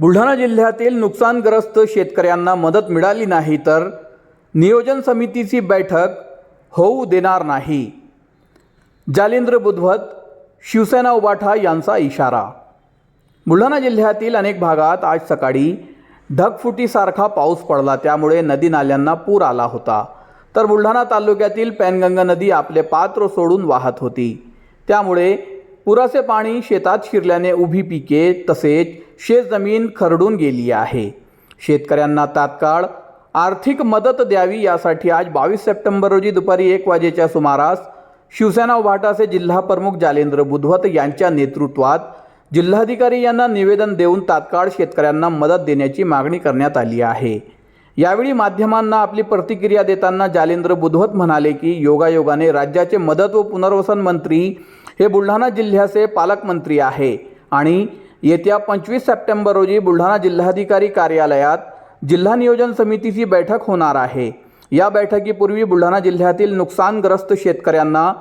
बुलढाणा जिल्ह्यातील नुकसानग्रस्त शेतकऱ्यांना मदत मिळाली नाही तर नियोजन समितीची बैठक होऊ देणार नाही. जालेंद्र बुधवत शिवसेना उबाठा यांचा इशारा. बुलढाणा जिल्ह्यातील अनेक भागात आज सकाळी ढगफुटीसारखा पाऊस पडला. त्यामुळे नदी नाल्यांना पूर आला होता. तर बुलढाणा तालुक्यातील पॅनगंगा नदी आपले पात्र सोडून वाहत होती. त्यामुळे पुराचे पाणी शेतात शिरल्याने उभी पिके तसेच शेतजमीन खरडून गेली आहे. शेतकऱ्यांना तात्काळ आर्थिक मदत द्यावी यासाठी आज बावीस सप्टेंबर रोजी दुपारी एक वाजेच्या सुमारास शिवसेना उभाटाचे जिल्हा प्रमुख जालेंद्र बुधवत यांच्या नेतृत्वात जिल्हाधिकारी यांना निवेदन देऊन तात्काळ शेतकऱ्यांना मदत देण्याची मागणी करण्यात आली आहे. यावेळी माध्यमांना आपली प्रतिक्रिया देताना जालेंद्र बुधवत म्हणाले की योगायोगाने राज्याचे मदत व पुनर्वसन मंत्री हे बुलढाणा जिल्ह्याचे पालकमंत्री आहे आणि येत्या पंचवीस सप्टेंबर रोजी बुलढाणा जिल्हाधिकारी कार्यालयात जिल्हा नियोजन समितीची बैठक होणार आहे. या बैठकीपूर्वी बुलढाणा जिल्ह्यातील नुकसानग्रस्त शेतकऱ्यांना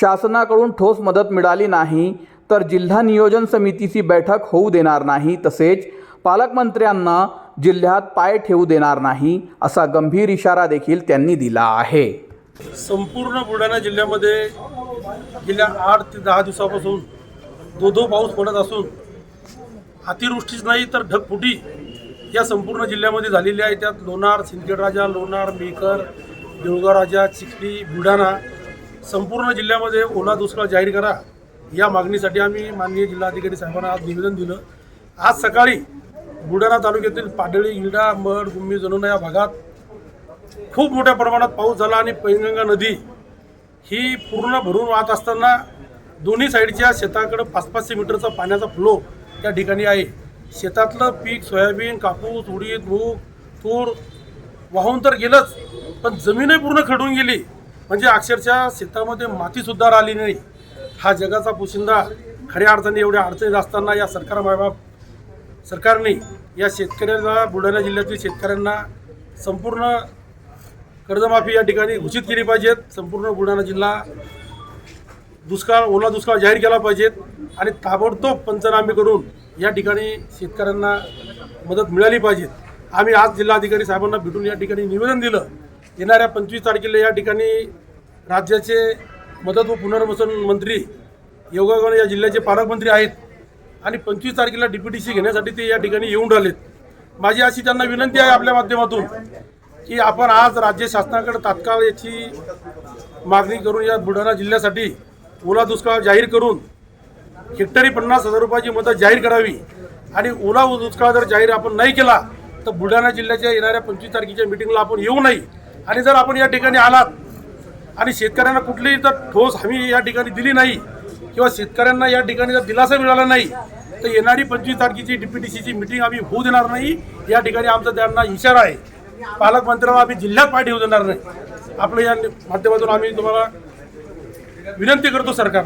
शासनाकडून ठोस मदत मिळाली नाही तर जिल्हा नियोजन समितीची बैठक होऊ देणार नाही तसेच पालकमंत्र्यांना जिल्ह्यात पाय ठेवू देणार नाही असा गंभीर इशारा देखील त्यांनी दिला आहे. संपूर्ण बुलढाणा जिल्ह्यामध्ये गेल्या आठ ते दहा दिवसापासून दो दो पाऊस पडत असून अतिवृष्टीच नाही तर ढगफुटी या संपूर्ण जिल्ह्यामध्ये झालेली आहे. त्यात लोणार सिंदखेडराजा लोणार मेकर देऊळगावराजा चिखली बुलढाणा संपूर्ण जिल्ह्यामध्ये ओला दुष्काळ जाहीर करा. या मागणीसाठी आम्ही माननीय जिल्हाधिकारी साहेबांना आज निवेदन दिलं. आज सकाळी बुलढाणा तालुक्यातील पाडळी इल्डा मड गुम्मी जणून या भागात खूप मोठ्या प्रमाणात पाऊस झाला आणि पैनगंगा नदी ही पूर्ण भरून वाहत असताना दोन्ही साईडच्या शेताकडं पाच पाचशे मीटरचा पाण्याचा फ्लो त्या ठिकाणी आहे. शेतातलं पीक सोयाबीन कापूस उडीद मूग तूर वाहून तर गेलंच पण जमीनही पूर्ण खडून गेली. म्हणजे अक्षरशः शेतामध्ये मातीसुद्धा राहिली नाही. हा जगाचा पोशिंदा. खऱ्या अडचणी एवढ्या अडचणीत असताना या सरकार मायबाप सरकारने या शेतकऱ्यांना बुलढाणा जिल्ह्यातील शेतकऱ्यांना संपूर्ण कर्जमाफी या ठिकाणी घोषित केली पाहिजेत. संपूर्ण बुलढाणा जिल्हा दुष्काळ ओला दुष्काळ जाहीर केला पाहिजेत आणि ताबडतोब पंचनामे करून या ठिकाणी शेतकऱ्यांना मदत मिळाली पाहिजे आम्ही आज जिल्हाधिकारी साहेबांना भेटून या ठिकाणी निवेदन दिलं. येणाऱ्या पंचवीस तारखेला या ठिकाणी राज्याचे मदत व पुनर्वसन मंत्री योगायोगाने या जिल्ह्याचे पालकमंत्री आहेत आणि पंचवीस तारखेला डीपीटीसी घेण्यासाठी ते या ठिकाणी येऊन राहिलेत. माझी अशी त्यांना विनंती आहे आपल्या माध्यमातून की आपण आज राज्य शासनाकडे तात्काळ याची मागणी करून या बुलढाणा जिल्ह्यासाठी ओला दुष्काळ जाहीर करून हेक्टरी पन्नास हजार रुपयाची मदत जाहीर करावी. आणि ओला दुष्काळ जर जाहीर आपण नाही केला तर बुलढाणा जिल्ह्याच्या येणाऱ्या पंचवीस तारखेच्या मिटिंगला आपण येऊ नाही. आणि जर आपण या ठिकाणी आलात आणि शेतकऱ्यांना कुठलीही तर ठोस हमी या ठिकाणी दिली नाही किंवा शेतकऱ्यांना या ठिकाणी जर दिलासा मिळाला नाही तर येणारी पंचवीस तारखेची डीपीटीसीची मिटिंग आम्ही होऊ देणार नाही. या ठिकाणी आमचा त्यांना इशारा आहे. पालकमंत्र्यांना आम्ही जिल्ह्यात पाठी होऊ देणार नाही. आपलं या माध्यमातून आम्ही तुम्हाला विनंती करतो सरकार